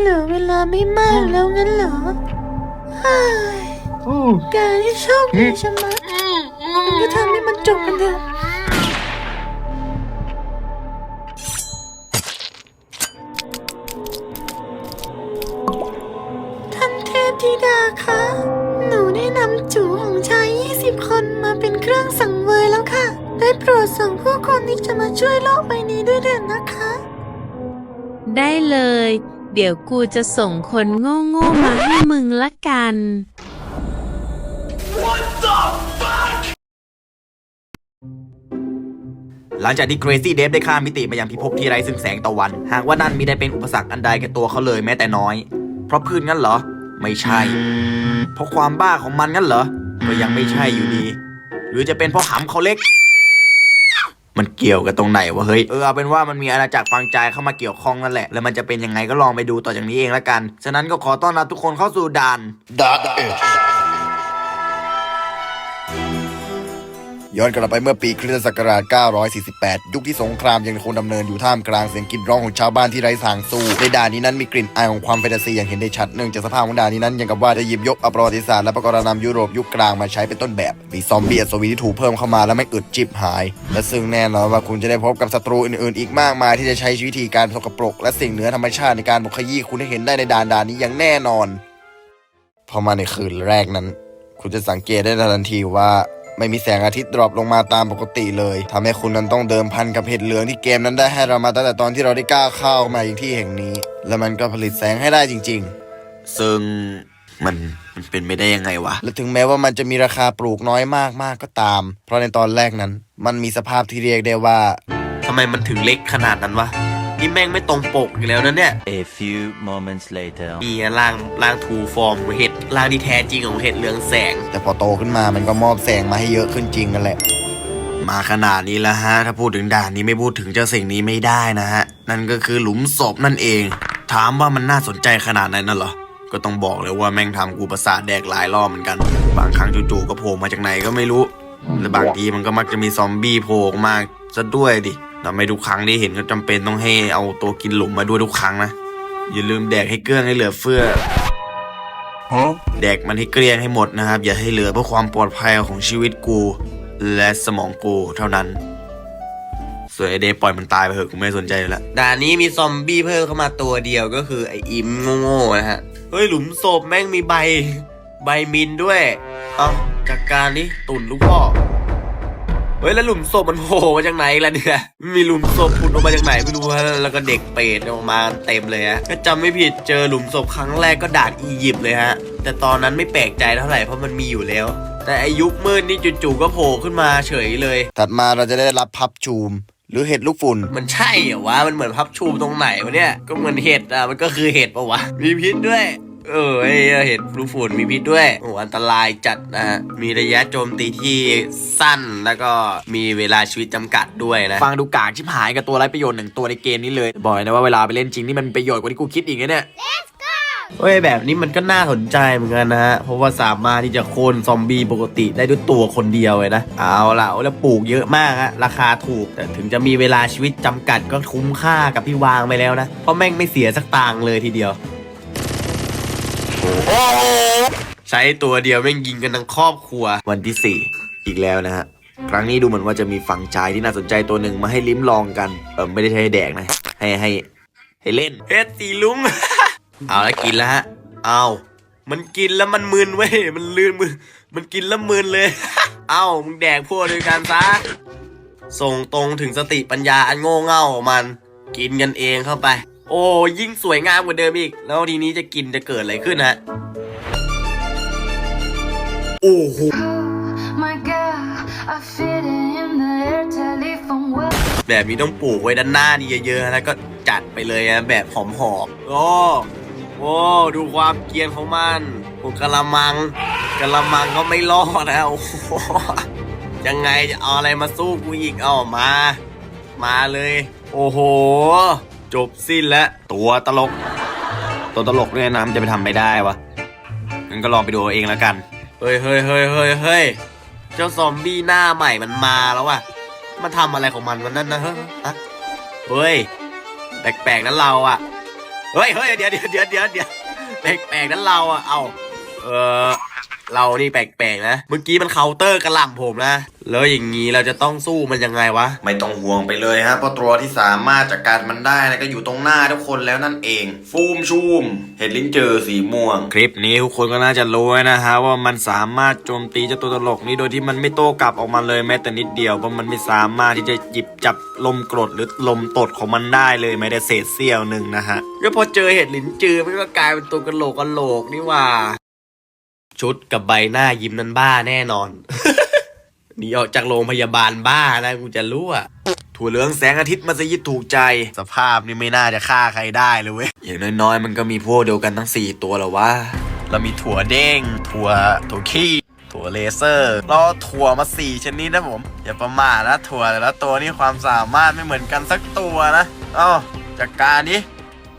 เหลือเวลาไม่มากแล้วงั้นเหรอเฮ้ยโอ้แกที่โชคดีใช่ไหมก็ทำให้มันจบกันเถอะท่านเทพธิดาคะ หนูได้นำจูของชาย 20 คนมาเป็นเครื่องสังเวยแล้วค่ะ ได้โปรดส่งผู้คนที่จะมาช่วยโลกใบนี้ด้วยเถิดนะคะ ได้เลย เดี๋ยวกูจะส่งคนโง่ๆมาให้มึงละกัน หลังจากที่ Crazy Dave ได้ข้ามมิติมายังพิภพที่ไร้ซึ่งแสงตะวัน หากว่านั่นมีได้เป็นอุปสรรคอันใดแก่ตัวเขาเลยแม้แต่น้อย เพราะพืชงั้นเหรอ ไม่ใช่ เพราะความบ้าของมันงั้นเหรอ ก็ยังไม่ใช่อยู่ดี หรือจะเป็นเพราะหำเขาเล็ก มันเกี่ยวกับตรงไหนวะเฮ้ยเออเอาเป็นว่ามันมีอาณาจักรฟังใจเข้ามาเกี่ยวข้องนั่นแหละ แล้วมันจะเป็นยังไงก็ลองไปดูต่อจากนี้เองละกัน ฉะนั้นก็ขอต้อนรับทุกคนเข้าสู่ด่านด่าน ย้อนกลับไปเมื่อปีคริสตศักราช 948 ยุคที่สงครามยังคงดำเนินอยู่ท่ามกลางเสียงกรีดร้องของชาวบ้านที่ไร้ทางสู้ ในด่านนี้นั้นมีกลิ่นอายของความแฟนตาซีอย่างเห็นได้ชัดเนื่องจากสภาพของด่านนี้นั้นยังกับว่าจะหยิบยกเอาประวัติศาสตร์และประกอบนำยุโรปยุคกลางมาใช้เป็นต้นแบบ มีซอมบี้อัศวินที่ถูกเพิ่มเข้ามาและไม่อึดจิบหาย และซึ่งแน่นอนว่าคุณจะได้พบกับศัตรูอื่นๆ อีกมากมายที่จะใช้วิธีการสกปรกและสิ่งเหนือธรรมชาติในการบุกขยี้คุณให้เห็นได้ในด่านด่านนี้อย่างแน่นอน พอมาในคืนแรกนั้น คุณจะสังเกตได้ทันทีว่า ไม่มีแสงอาทิตย์ดรอปลงมาตามปกติเลยทำให้คุณนั้นต้องเดิมพันกับเห็ดเหลืองที่เกมนั้นได้ให้เรามาตั้งแต่ตอนที่เราได้ก้าวเข้ามาอย่างที่แห่งนี้ และมันก็ผลิตแสงให้ได้จริงซึ่งมันมันเป็นไม่ได้ยังไงวะๆและถึงแม้ว่ามันจะมีราคาปลูกน้อยมากๆก็ตาม เพราะในตอนแรกนั้น มันมีสภาพที่เรียกได้ว่าทำไมมันถึงเล็กขนาดนั้นวะนี่แม่งไม่ตรงปกอีกแล้วนะเนี่ย A few moments later. มีร่างร่างทูฟอร์มของเห็ด ร่างที่แท้จริงของเห็ดเรืองแสง แต่พอโตขึ้นมามันก็มอบแสงมาให้เยอะขึ้นจริงกันแหละ มาขนาดนี้แล้วฮะ ถ้าพูดถึงด่านนี้ไม่พูดถึงเจ้าสิ่งนี้ไม่ได้นะฮะ นั่นก็คือหลุมศพนั่นเอง ถามว่ามันน่าสนใจขนาดไหนนั่นเหรอ ก็ต้องบอกเลยว่าแม่งทำกูประสาทแดกหลายรอบเหมือนกัน บางครั้งจู่ๆก็โผล่มาจากไหนก็ไม่รู้ และบางทีมันก็มักจะมีซอมบี้โผล่มาซะด้วยดิทำให้ทุกครั้งที่เห็นก็จำเป็นต้องให้เอาตัวกินหลุมมาด้วยทุกครั้งนะ อย่าลืมแดกให้เกลี้ยงให้เหลือเฟือ แดกมันให้เกลี้ยงให้หมดนะครับ อย่าให้เหลือเพื่อความปลอดภัยของชีวิตกู และสมองกูเท่านั้น ส่วนไอเดย์ปล่อยมันตายไปเถอะกูไม่สนใจแล้วด่านนี้มีซอมบี้เพิ่มเข้ามาตัวเดียวก็คือไออิมโง่ๆนะฮะ เฮ้ยหลุมศพแม่งมีใบ ใบมินด้วย เอาจากการนี้ตุ่นลูกพ่อ เฮ้ยแล้วหลุมศพมันโผล่มาจากไหนล่ะเนี่ย มีหลุมศพผุดออกมาจากไหนไม่รู้ฮะแล้วก็เด็กเปรตออกมาเต็มเลยฮะถ้าจำไม่ผิดเจอหลุมศพครั้งแรกก็ด่านอียิปต์เลยฮะ แต่ตอนนั้นไม่แปลกใจเท่าไหร่เพราะมันมีอยู่แล้ว แต่อายุคมืดนี่จู่ๆก็โผล่ขึ้นมาเฉยเลย ถัดมาเราจะได้รับพับจูมหรือเห็ดลูกฝุ่น มันใช่เหรอวะ มันเหมือนพับชูมตรงไหนวะเนี่ย ก็เหมือนเห็ดอะ มันก็คือเห็ดปะวะ มีพิษด้วย เออไอ้เห็ดรูฝุ่นมีพิษด้วยโอ้อันตรายจัดนะฮะมีระยะโจมตีที่สั้นแล้วก็มีเวลาชีวิตจำกัดด้วยนะ ฟังดูกากชิบหายกับตัวไร้ประโยชน์หนึ่งตัวในเกมนี้เลยบอกเลยนะว่าเวลาไปเล่นจริงนี่มันประโยชน์กว่าที่กูคิดอีกนะเนี่ยเฮ้ยแบบนี้มันก็น่าสนใจเหมือนกันนะฮะ เพราะว่าสามารถที่จะโค่นซอมบี้ปกติได้ด้วยตัวคนเดียวเลยนะ เอาล่ะแล้วปลูกเยอะมากฮะ ราคาถูก แต่ถึงจะมีเวลาชีวิตจำกัดก็คุ้มค่ากับที่วางไปแล้วนะ เพราะแม่งไม่เสียสักตังค์เลยทีเดียว ใช้ตัวเดียวแม่งยิงกันทั้งครอบครัว วันที่ 4 อีกแล้วนะฮะ ครั้งนี้ดูเหมือนว่าจะมีฝั่งชายที่น่าสนใจตัวหนึ่งมาให้ลิ้มลองกันเออไม่ได้ใช้ให้แดกนะ ให้ให้ให้เล่นเฮ็ดสีลุง เอาแล้วกินแล้วฮะ เอามันกินแล้วมันมึนเว้ย มันลื่นมือ มันกินแล้วมึนเลย เอามึงแดกพวกด้วยกันซะ ส่งตรงถึงสติปัญญาอันโง่เง่าของมัน กินกันเองเข้าไป โอ้ยิ่งสวยงามกว่าเดิมอีก แล้วทีนี้จะกินจะเกิดอะไรขึ้นฮะ โอ้โห My God, I fit in the air telephone well. แบบนี้ต้องปลูกไว้ด้านหน้านี่เยอะๆ แล้วก็จัดไปเลยนะแบบหอมๆโอ้โอ้ดูความเกรียนของมันโอ้กะละมังกะละมังก็ไม่รอดนะโอ้โหยังไงจะเอาอะไรมาสู้กูอีกเอามา มาเลย โอ้โห จบสิ้นแล้วตัวตลก ตัวตลกเนี่ยนะมันจะไปทำไม่ได้วะงั้นก็ลองไปดูเอาเองแล้วกัน เฮ้ยเฮ้ยเฮ้ยเฮ้ยเฮ้ยเจ้าซอมบี้หน้าใหม่มันมาแล้วว่ะมันทำอะไรของมันวันนั้นนะเฮ้ยฮะเฮ้ยแปลกๆนั้นเราอะเฮ้ยเฮ้ยเดี๋ยวเดี๋ยวเดี๋ยวเดี๋ยวเดี๋ยวแปลกๆนั้นเราอะเอาเออ เรานี่แปลกๆนะ เมื่อกี้มันเคาน์เตอร์กระหล่ำผมนะ แล้วอย่างนี้เราจะต้องสู้มันยังไงวะ ไม่ต้องห่วงไปเลยฮะเพราะตัวที่สามารถจัดการมันได้นะก็อยู่ตรงหน้าทุกคนแล้วนั่นเอง ฟูมชูม เห็ดลิ้นเจอสีม่วง คลิปนี้ทุกคนก็น่าจะรู้นะฮะว่ามันสามารถโจมตีเจ้าตัวตลกนี้โดยที่มันไม่โต้กลับออกมาเลยแม้แต่นิดเดียวเพราะมันไม่สามารถที่จะหยิบจับลมกรดหรือลมตดของมันได้เลยแม้แต่เศษเสี้ยวหนึ่งนะฮะก็พอเจอเห็ดลิ้นจือมันก็กลายเป็นตัวกระโหลกกระโหลกนี่หว่า ชุดกับใบหน้ายิ้มนั้นบ้าแน่นอน หนีออกจากโรงพยาบาลบ้านะกูจะรู้อะถั่วเหลืองแสงอาทิตย์มัสยิดถูกใจ สภาพนี่ไม่น่าจะฆ่าใครได้เลยเว้ย อย่างน้อยๆ มันก็มีพวกเดียวกันทั้ง 4 ตัวแล้ววะเรามีถั่วเด้ง ถั่วถั่วขี้ถั่วเลเซอร์เราเอถั่วมา 4 ชนิดนะผม อย่าประมาทนะถั่วแต่ละตัวนี่ความสามารถไม่เหมือนกันสักตัวนะ เอ้าจากการนี้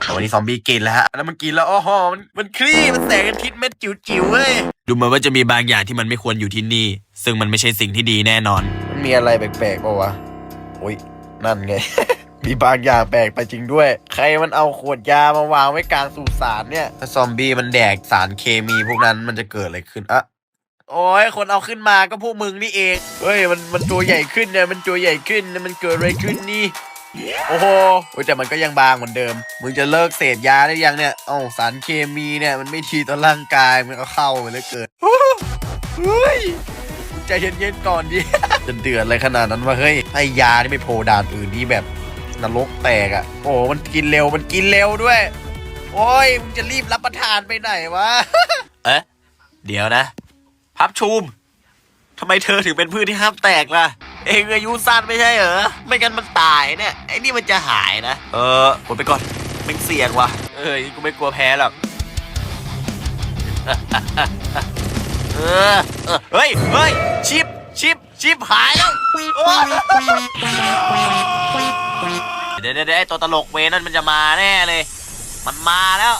โอ้นี่ซอมบี้กินแล้วฮะแล้วมันกินแล้วโอ้โหมันมันคลี่มันแสงอาทิตย์เม็ดจิ๋วๆเว้ยดูเหมือนว่าจะมีบางอย่างที่มันไม่ควรอยู่ที่นี่ ซึ่งมันไม่ใช่สิ่งที่ดีแน่นอน มันมีอะไรแปลกๆป่าวะโอ้ยนั่นไง มีบางอย่างแปลกไปจริงด้วย ใครมันเอาขวดยามาวางไว้กลางสุสานเนี่ย ถ้าซอมบี้มันแดกสารเคมีพวกนั้นมันจะเกิดอะไรขึ้นอะโอ้ยคนเอาขึ้นมาก็พวกมึงนี่เอง เฮ้ย มันมันตัวใหญ่ขึ้นเนี่ย มันตัวใหญ่ขึ้นเนี่ยมันเกิดอะไรขึ้นนี่ โอ้โหโอ้ยแต่มันก็ยังบางเหมือนเดิม มึงจะเลิกเสพยาได้ยังเนี่ยเอ้าสารเคมีเนี่ยมันไม่ดีต่อร่างกายมันก็เข้าไปเลยเกิดเฮ้ยใจเย็นๆก่อนดิจะเดือดอะไรขนาดนั้นวะเฮ้ยให้ยาที่ไม่โผล่ด่านอื่นที่แบบนรกแตกอะ่ะ โอ้มันกินเร็วมันกินเร็วด้วย โอ้ยมึงจะรีบรับประทานไปไหนวะ เอ๊ะ เดี๋ยวนะ พับชูม ทำไมเธอถึงเป็นพืชที่ห้ามแตกล่ะ เองอายุสั้นไม่ใช่เหรอ ไม่งั้นมันตายเนี่ย ไอ้นี่มันจะหายนะ เออกดไปก่อนมันเสี่ยงว่ะ เอ้ยกูไม่กลัวแพ้หรอก เออเออเฮ้ยเฮ้ยชิป ชิป ชิปหายแล้วโอ๊ยเดี๋ยวเดี๋ยวเดี๋ยวไอ้ตัวตลกเวนั่นมันจะมาแน่เลย มันมาแล้ว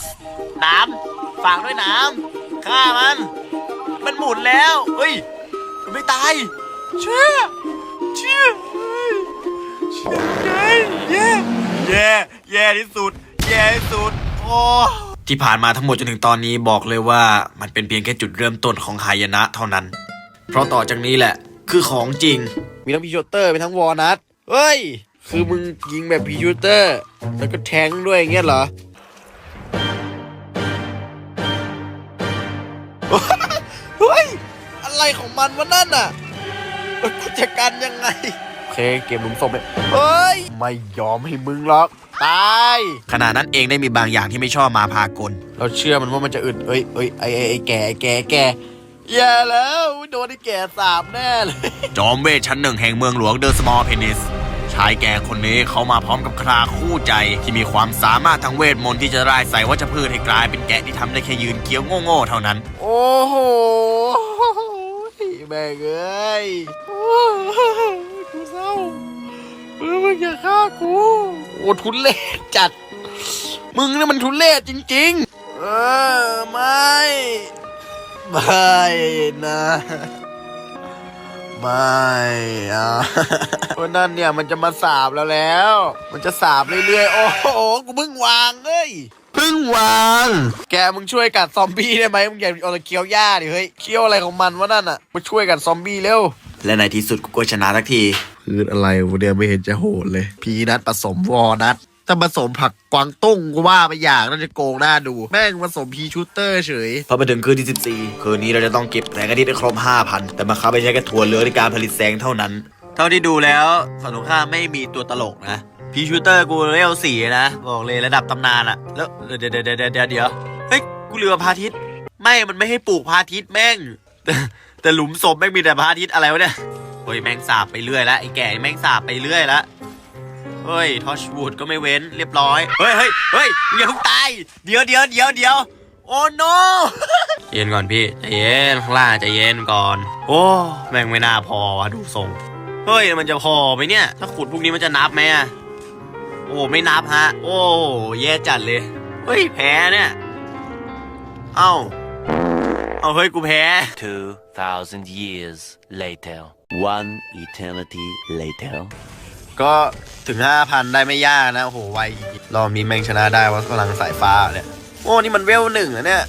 น้ำฝากด้วยน้ำฆ่ามัน มันหมุนแล้ว เฮ้ย มันไม่ตาย เชื่อ เชื่อเฮ้เชื่อใจแย่แย่แย่ที่สุด แย่ที่สุด โอ้ที่ผ่านมาทั้งหมดจนถึงตอนนี้บอกเลยว่ามันเป็นเพียงแค่จุดเริ่มต้นของหายนะเท่านั้น เพราะต่อจากนี้แหละ คือของจริง มีทั้งพีชูเตอร์ มีทั้งวอลนัท เฮ้ย คือมึงยิงแบบพีชูเตอร์ แล้วก็แทงด้วยอย่างเงี้ยเหรอ อะไรของมันวะนั่นอะเอ้ยกูจะกันยังไง โอเคเกมลุมศพเลยเฮ้ย ไม่ยอมให้มึงหรอก ตาย ขณะนั้นเองได้มีบางอย่างที่ไม่ชอบมาพากล เราเชื่อมันว่ามันจะอึดเอ้ยเอ้ยไอ้ไอ้ไอ้แก่ไอ้แก่ไอ้แก่อย่าแล้วโดนไอ้แก่สาบแน่เลย จอมเวทชั้นหนึ่งแห่งเมืองหลวงเดอะสมอลเพนิส ชายแก่คนนี้เขามาพร้อมกับคราคู่ใจที่มีความสามารถทางเวทมนต์ที่จะร่ายใส่วัชพืชให้กลายเป็นแกะที่ทำได้แค่ยืนเคี้ยวโง่ๆเท่านั้น โอ้โห แม่งเอ้ยโอ้ยกูเศร้าเออมึงอย่าฆ่ากูโอ้ทุนเล่จัด มึงนี่มันทุนเล่จริง ๆ เออไม่ไม่นะไม่อะคนนั้นเนี่ยมันจะมาสาบแล้วแล้ว มันจะสาบเรื่อยๆ โอ้โห กูเพิ่งวางเอ้ย เพิ่งวาง แกมึงช่วยกัดซอมบี้ได้ไหมมึงอย่าเอาแต่เคี้ยวหญ้าดิเฮ้ยเคี้ยวอะไรของมันวะนั่นอะมาช่วยกัดซอมบี้เร็วและในที่สุดกูก็ชนะสักทีพืชอะไรวะเดียวไม่เห็นจะโหดเลย พีนัทผสมวอลนัทถ้าผสมผักกวางตุ้งก็ว่าไปอย่างน่าจะโกงหน้าดู แม่งผสมพีชูเตอร์เฉยพอมาถึงคืนที่ 14 คืนนี้เราจะต้องเก็บแสงอาทิตย์ให้ครบ 5,000 แต่มาคับไม่ใช่แค่ถั่วเหลืองในการผลิตแสงเท่านั้น เท่าที่ดูแล้วฝั่งตรงข้ามไม่มีตัวตลกนะ พีชูเตอร์กูเลเวลสี่นะ บอกเลยระดับตำนานอะแล้วเดี๋ยวเดี๋ยวเดี๋ยวเดี๋ยวเดี๋ยวเฮ้ยกูเลืมพาทิตไม่มันไม่ให้ปลูกพาทิตแม่งแต่แต่หลุมศพแม่งมีแต่พาทิตอะไรวะเนี่ยเฮ้ยแม่งสาบไปเรื่อยล้วไอ้แก่แม่งสาบไปเรื่อยล้วเฮ้ยทอชวูดก็ไม่เว้นเรียบร้อยเฮ้ยเฮ้ยเฮ้ยอย่าเพิ่งตายเดี๋ยวเดี๋ยวเดี๋ยวเดี๋ยวโอ้ no เย็นก่อนพี่ใจเย็นข้างล่างใจเย็นก่อน โอ้แม่งไม่น่าพอวะดูทรงเฮ้ยมันจะพอไหมเนี่ย ถ้าขุดพวกนี้มันจะนับไหมอะ โอ้ไม่นับฮะ โอ้แย่จัดเลย เฮ้ยแพ้เนี่ย เอ้า เอาเฮ้ยกูแพ้ 2,000 years later. One eternity later. ก็ถึงห้าพันได้ไม่ยากนะ โอ้โหไวจริงๆรอบนี้แม่งชนะได้ว่าพลังสายฟ้าเนี่ย โอ้นี่มันเวลหนึ่งอะเนี่ย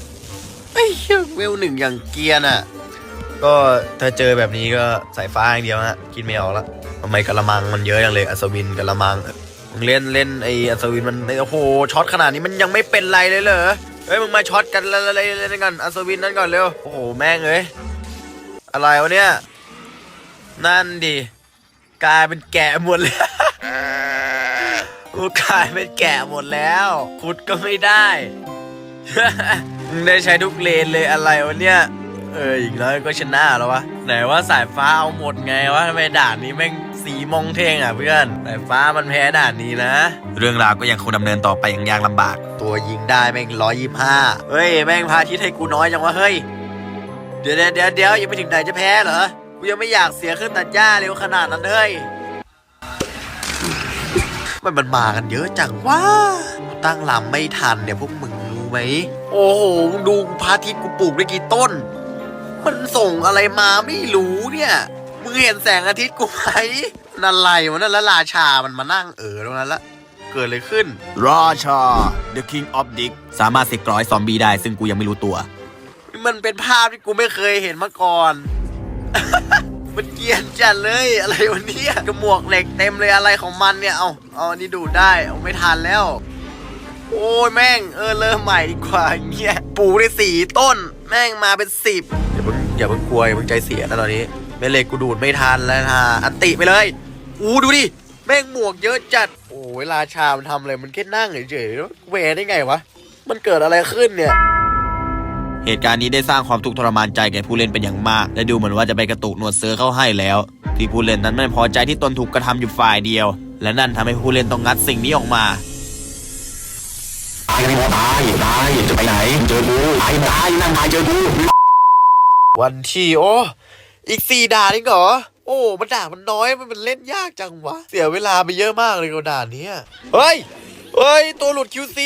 ไอ้เหี้ยเวลหนึ่งอย่างเกรียนอะก็ถ้าเจอแบบนี้ก็สายฟ้าอย่างเดียวฮะคิดไม่ออกละทำไมกะละมังมันเยอะอย่างเลย อัศวินกะละมัง มึงเล่นเล่นไออัศวินมันโอ้โหช็อตขนาดนี้มันยังไม่เป็นไรเลยเหรอเฮ้ยมึงมาช็อตกันอะไรเล่นกันอัศวินนั่นก่อนเร็วโอ้โหแม่งเอ้ยอะไรวะเนี่ยนั่นดิกลายเป็นแกะหมดเลยกูกลายเป็นแกะหมดแล้วขุดก็ไม่ได้มึงได้ใช้ทุกเลนเลยอะไรวะเนี่ยเอออีกน้อยก็ชนะแล้ววะไหนว่าสายฟ้าเอาหมดไงวะทำไมด่านนี้แม่ง สีมองเท่งอะเพื่อนสายฟ้ามันแพ้ด่านนี้นะ เรื่องราวก็ยังคงดำเนินต่อไปอย่างยากลำบาก ตัวยิงได้แม่งร้อยยี่ห้าเฮ้ย แม่งพาทิศให้กูน้อยจังวะเฮ้ย เดี๋ยวเดี๋ยวเดี๋ยวเดี๋ยวยังไม่ถึงไหนจะแพ้เหรอ กูยังไม่อยากเสียขึ้นตัดหญ้าเร็วขนาดนั้นเลยมันมันมากันเยอะจังว่าตั้งลำไม่ทันเนี่ยพวกมึงรู้ไหม โอ้โหมึงดูพระอาทิตย์กูปลูกได้กี่ต้น มันส่งอะไรมาไม่รู้เนี่ย มึงเห็นแสงอาทิตย์กูไหมนั่นอะไรวะนั่นแล้วราชามันมานั่งเออตรงนั้นละเกิดอะไรขึ้น ราชา The King of Dick สามารถเสกกร้อยซอมบี้ได้ซึ่งกูยังไม่รู้ตัว มันเป็นภาพที่กูไม่เคยเห็นมาก่อน มันเกรียนจัดเลยอะไรวันนี้กระหมวกเหล็กเต็มเลยอะไรของมันเนี่ย เอาเอาอันนี้ดูดได้เอาไม่ทันแล้ว โอ้ยแม่ง เออเริ่มใหม่ดีกว่าอย่างเงี้ยปลูกได้สี่ต้น แม่งมาเป็นสิบอย่าเพิ่งอย่าเพิ่งกลัวอย่าเพิ่งใจเสียนะตอนนี้ แม่เหล็กกูดูดไม่ทันแล้วนะอันติไปเลย อู้ดูดิ แม่งหมวกเยอะจัด โอ้ยราชา มันทำอะไร มันแค่นั่งเฉยๆแล้วแหวได้ไงวะ มันเกิดอะไรขึ้นเนี่ย เหตุการณ์นี้ได้สร้างความทุกข์ทรมานใจแก่ผู้เล่นเป็นอย่างมาก และดูเหมือนว่าจะไปกระตุกหนวดเสือเข้าให้แล้ว ที่ผู้เล่นนั้นไม่พอใจที่ตนถูกกระทำอยู่ฝ่ายเดียว และนั่นทำให้ผู้เล่นต้องงัดสิ่งนี้ออกมาตายกันไม่พอตายตายจะไปไหน เจอกูตายตายนั่งตายเจอกูวันที่โอ้ อีกสี่ด่านนี่เหรอ โอ้ มันด่านมันน้อย มันมันเล่นยากจังวะ เสียเวลาไปเยอะมากเลยกับด่านเนี้ย เฮ้ย เฮ้ย ตัวหลุด QC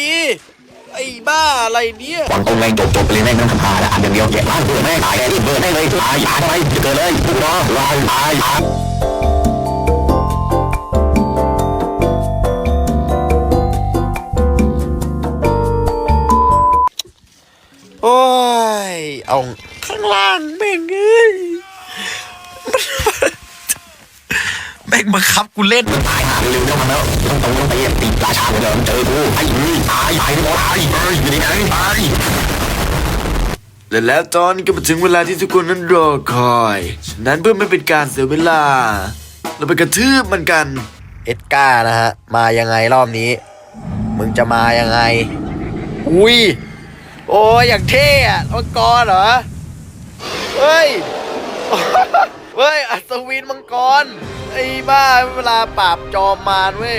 ไอ้บ้าอะไรเนี่ยหวังตรงแรงจบจบไปเลยแม่งไม่ต้องทำพาแล้วอ่านเดียวแกะบ้านเบื่อแม่งตายแกรีบเบื่อได้เลยตายหาทำไมเกิดเลยพวกน้องตายตายตายโอ้ย เอาข้างล่างแม่งเอ้ย แม่งบังคับกูเล่นตายหาเร็วๆต้องทำแล้วต้องตรงต้องไปตีราชาเหมือนเดิมเจอกูไอ้นี่ตายตายไม่พอตายเฮ้ยอยู่ในไหนตายและแล้วตอนนี้ก็มาถึงเวลาที่ทุกคนนั้นรอคอยฉะนั้นเพื่อไม่เป็นการเสียเวลา เราไปกระทืบมันกัน เอ็ดก้านะฮะ มายังไงรอบนี้ มึงจะมายังไง อุ้ย โอ้ยอย่างเท่อะมังกรเหรอ เฮ้ย เฮ้ย อัศวินมังกร ไอ้บ้าเวลาปราบจอมมารเว้ย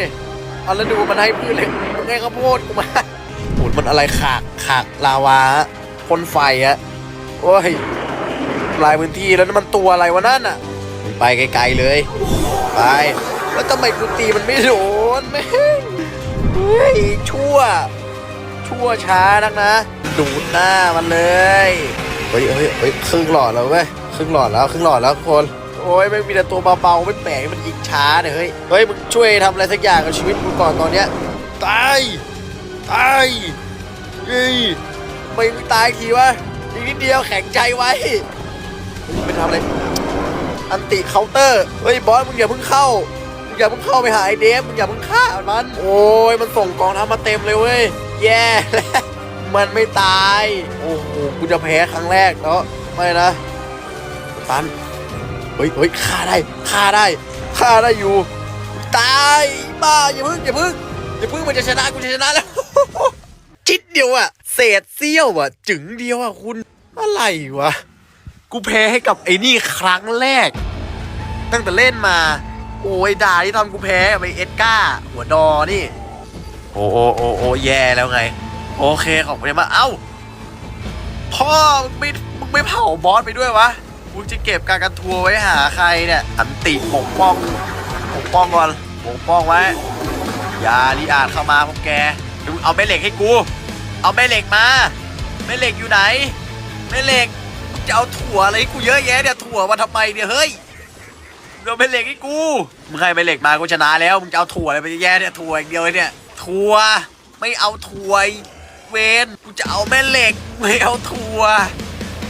เอาแล้วดูมันให้พืชเลยมันให้ข้าวโพดกูมาโหมันอะไรขากขากลาวาพ่นไฟฮะโอ้ยลายพื้นที่แล้วมันตัวอะไรวะนั่นอะ ไปไกลๆเลย ไป แล้วทำไมกูตีมันไม่โดนแม่งเฮ้ยชั่ว ชั่วช้านักนะ ดูดหน้ามันเลย เฮ้ยเฮ้ยเฮ้ยครึ่งหลอดแล้วเว้ย ครึ่งหลอดแล้วครึ่งหลอดแล้วคน โอ้ยไม่มีแต่ตัวเบาๆไม่แปลกมันยิงช้าเนี่ยเฮ้ยเฮ้ยมึงช่วยทำอะไรสักอย่างกับชีวิตกูก่อนตอนเนี้ยตายตายเฮ้ยทำไมมึงตายทีวะอีกนิดเดียวแข็งใจไว้ไปทำอะไรอันติเคาน์เตอร์เฮ้ยบอสมึงอย่าเพิ่งเข้ามึงอย่าเพิ่งเข้าไปหาไอเดฟมึงอย่าเพิ่งฆ่ามันโอ้ยมันส่งกองทัพมาเต็มเลยเว้ยแย่แล้วมันไม่ตาย โอ้โหกูจะแพ้ครั้งแรกแล้วไม่นะ ตันเฮ้ยเฮ้ยฆ่าได้ฆ่าได้ฆ่าได้อยู่ตายบ้าอย่าพิ่งอย่าพิ่งอย่าพิ่งมันจะชนะกูจะชนะแล้วจิตเดียวอะเศษเสี้ยวอะจึงเดียวอะคุณอะไรวะกูแพ้ให้กับไอ้นี่ครั้งแรก ตั้งแต่เล่นมา โอ้ยด่าที่ทำกูแพ้ไปเอ็ดก้า หัวดอนี่ โอ้โอ้โอ้โอ้แย่แล้วไง โอเคของมันมาเอ้าพ่อมึงไม่มึงไม่เผาบอสไปด้วยวะ มึงจะเก็บการกันทัวร์ไว้หาใครเนี่ยอันติปกป้องปกป้องก่อนปกป้องไว้อย่าลีอาดเข้ามาพวกแกดูเอาแม่เหล็กให้กู เอาแม่เหล็กมาแม่เหล็กอยู่ไหนแม่เหล็กจะเอาถั่วอะไรให้กูเยอะแยะเนี่ยถั่วมาทำไมเนี่ยเฮ้ยมึงเอาแม่เหล็กให้กูมึงให้แม่เหล็กมากูชนะแล้วมึงจะเอาถั่วอะไรไปแย่เนี่ยถั่วอย่างเดียวเลยเนี่ยถั่วไม่เอาถั่วเวนกูจะเอาแม่เหล็กไม่เอาถั่ว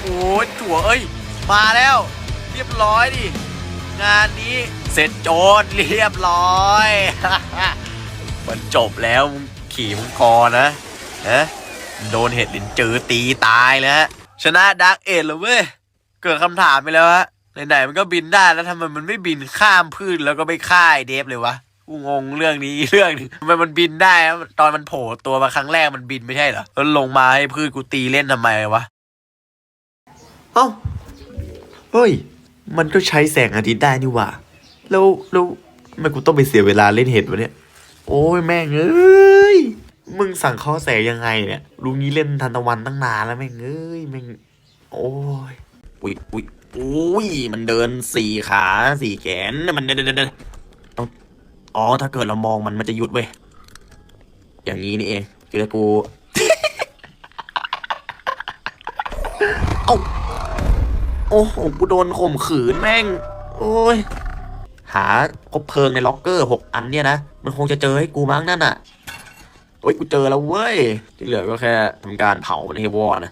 โอ้ยถั่วเอ้ย มาแล้ว เรียบร้อยดิ งานนี้เสร็จโจรเรียบร้อย มันจบแล้วมึงขี่มึงคอนะฮะโดนเห็ดลินจือตีตายแล้วฮะชนะดักเอ็ดเลยเว้ย เกิดคำถามไปแล้วฮะไหนๆมันก็บินได้แล้วทำไมมันไม่บินข้ามพืชแล้วก็ไม่ฆ่าไอเดฟเลยวะกูงงเรื่องนี้เรื่องหนึงทำไมมันบินได้ ตอนมันโผล่ตัวมาครั้งแรกมันบินไม่ใช่เหรอแล้วลงมาให้พืชกูตีเล่นทำไมวะ เอ้า เฮ้ย มันก็ใช้แสงอาทิตย์ได้นี่หว่า แล้วแล้วทำไมกูต้องไปเสียเวลาเล่นเห็ดวะเนี่ย โอ้ยแม่งเอ้ย มึงสั่งข้อแสงยังไงเนี่ยลุงนี้เล่นทันตะวันตั้งนานแล้วแม่งเอ้ยแม่ง โอ้ยอุ้ยอุ้ยอุ้ยมันเดินสี่ขาสี่แขนมันเดินเดินเดินต้องอ๋อถ้าเกิดเรามองมันมันจะหยุดเว้ยอย่างนี้นี่เองเจอกูเอ้า โอ้โหกูโดนข่มขืนแม่ง โอ้ย หาคบเพลิงในล็อกเกอร์หกอันเนี่ยนะ มันคงจะเจอให้กูมั้งนั่นน่ะ โอ้ยกูเจอแล้วเว้ย ที่เหลือก็แค่ทำการเผามันให้วอดนะ